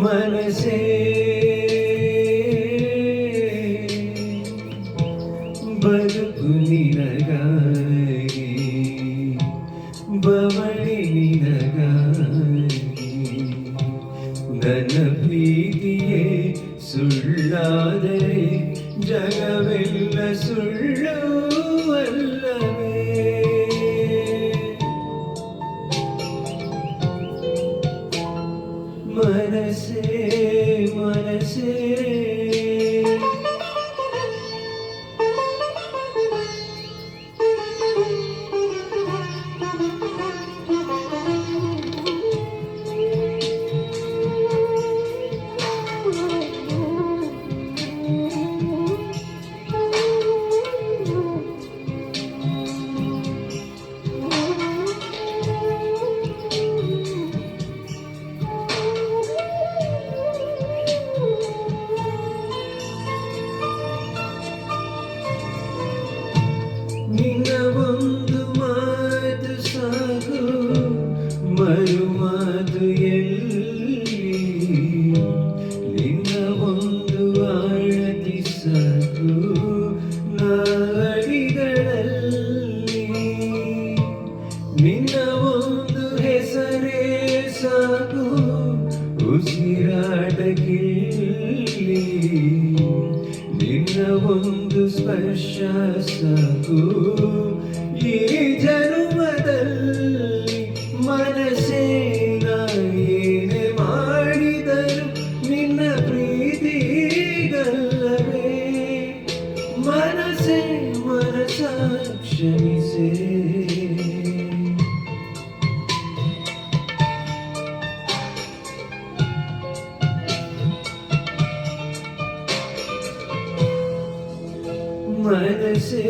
ಮನಸೇ ಬದುಕು ನಿನಗಾಗಿ ಬವಣೆ ನಿನಗಾಗಿ ನನ್ನ ಪ್ರೀತಿಯೇ ಸುಳ್ಳಾದರೆ ಜಗವೆಲ್ಲ ಸುಳ್ಳು ಮನಸೇ ಒಂದು ಹೆಸರೇ ಸಾಕು. ಉಸಿರಾಟಕ್ಕೆ ನಿನ್ನ ಒಂದು ಸ್ಪರ್ಶ ಸಾಕು. ಈ ಜನ್ಮದಲ್ಲಿ ಮನಸ್ಸೇ ಏನೇ ಮಾಡಿದರು ನಿನ್ನ ಪ್ರೀತಿಗಲ್ಲವೇ? ಮನಸ್ಸೇ ಮನಸ ಕ್ಷಮಿಸೇ ಮನಸೇ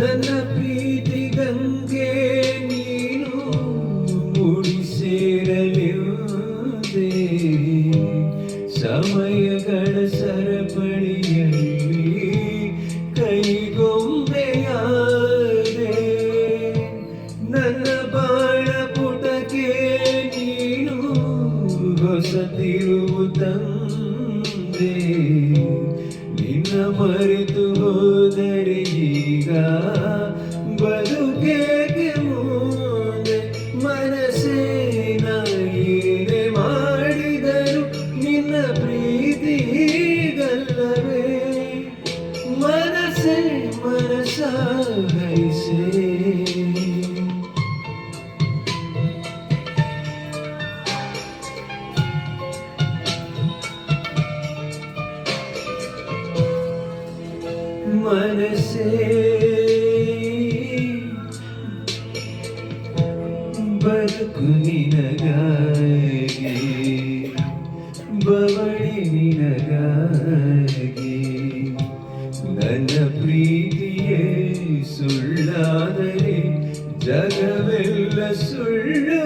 ನನ್ನ ಪ್ರೀತಿ ಗಂಗೆ ನೀನು ಮುಡಿ ಸೇರಲಿರುವುದೇ. ಸಮಯಗಳ ಸರಪಳಿಯಲ್ಲಿ ಕೈಗೊಂಬೆಯಾದೆ. ನನ್ನ ಬಾಳ ಪುಟಕ್ಕೆ ನೀನು ಹೊಸ ತಿರುವು ತಂದೆ. ನಿನ್ನ ಮರೆತು ಹೋದರೆ ಈಗ ಬದುಕೇಗೆ ಮುಂದೆ ಮನಸ್ಸೇ ನಾ ಏನೇ ಮಾಡಿದರು ನಿನ್ನ ಪ್ರೀತಿಗಲ್ಲವೇ? ಮನಸ್ಸೇ ಮನಸ മനസ്സേ ಬದುಕು ನಿನಗಾಗಿ ಬವಣೆ ನಿನಗಾಗಿ ನನ್ನ ಪ್ರೀತಿಯೇ ಸುಳ್ಳಾದರೆ ಜಗವೆಲ್ಲ ಸುಳ್ಳು